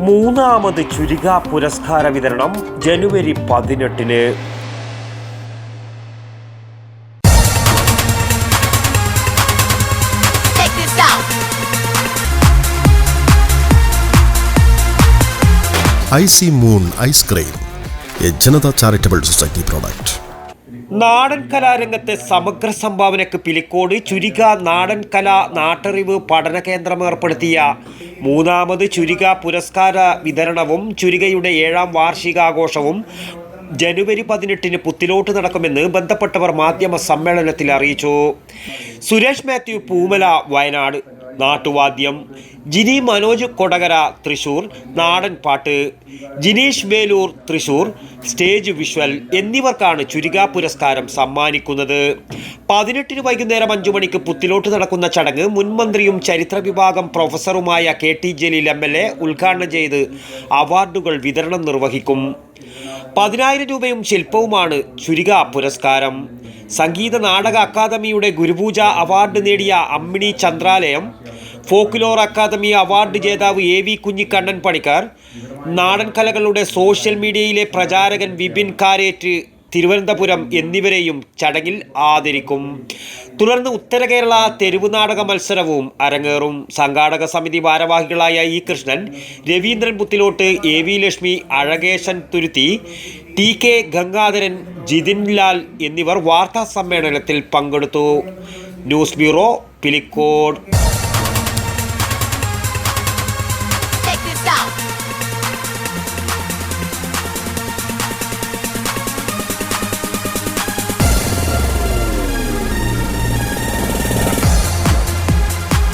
മൂന്നാമത് ചുരിക പുരസ്കാര വിതരണം ജനുവരി പതിനെട്ടിന്. Icy Moon ice cream A Janata charitable society product. നാടൻ കലാരംഗത്തെ സമഗ്ര സംഭാവനയ്ക്ക് പിലിക്കോട് ചുരിക നാടൻ കല നാട്ടറിവ് പഠന കേന്ദ്രം ഏർപ്പെടുത്തിയ മൂന്നാമത് ചുരിക പുരസ്കാര വിതരണവും ചുരികയുടെ ഏഴാം വാർഷികാഘോഷവും ജനുവരി പതിനെട്ടിന് പുത്തിലോട്ട് നടക്കുമെന്ന് ബന്ധപ്പെട്ടവർ മാധ്യമ സമ്മേളനത്തിൽ അറിയിച്ചു. സുരേഷ് മാത്യു പൂമല വയനാട്. നാട്ടുവാദ്യം. ജിനി മനോജ് കൊടകര തൃശൂർ. നാടൻ പാട്ട്. ജിനീഷ് വേലൂർ തൃശൂർ. സ്റ്റേജ് വിഷ്വൽ എന്നിവർക്കാണ് ചുരിക പുരസ്കാരം സമ്മാനിക്കുന്നത്. പതിനെട്ടിന് വൈകുന്നേരം അഞ്ചു മണിക്ക് പുത്തിലോട്ട് നടക്കുന്ന ചടങ്ങ് മുൻമന്ത്രിയും ചരിത്ര വിഭാഗം പ്രൊഫസറുമായ K T Jaleel M L A ഉദ്ഘാടനം ചെയ്ത് അവാർഡുകൾ വിതരണം നിർവഹിക്കും. പതിനായിരം രൂപയും ശില്പവുമാണ് ചുരിക പുരസ്കാരം. സംഗീത നാടക അക്കാദമിയുടെ ഗുരുപൂജ അവാർഡ് നേടിയ Ammini Chandralayam folklore academy award ജേതാവ് എ വി കുഞ്ഞിക്കണ്ണൻ പണിക്കർ നാടൻ കലകളുടെ സോഷ്യൽ മീഡിയയിലെ പ്രചാരകൻ വിപിൻ കാരേറ്റ് തിരുവനന്തപുരം എന്നിവരെയും ചടങ്ങിൽ ആദരിക്കും. തുടർന്ന് ഉത്തര കേരള തെരുവ് നാടക മത്സരവും അരങ്ങേറും. സംഘാടക സമിതി ഭാരവാഹികളായ E Krishnan Raveendran Puthilott A V Lakshmi Azhakesan Thuruthi T K Gangadharan Jithin Lal എന്നിവർ വാർത്താ സമ്മേളനത്തിൽ പങ്കെടുത്തു. News bureau Pilicode.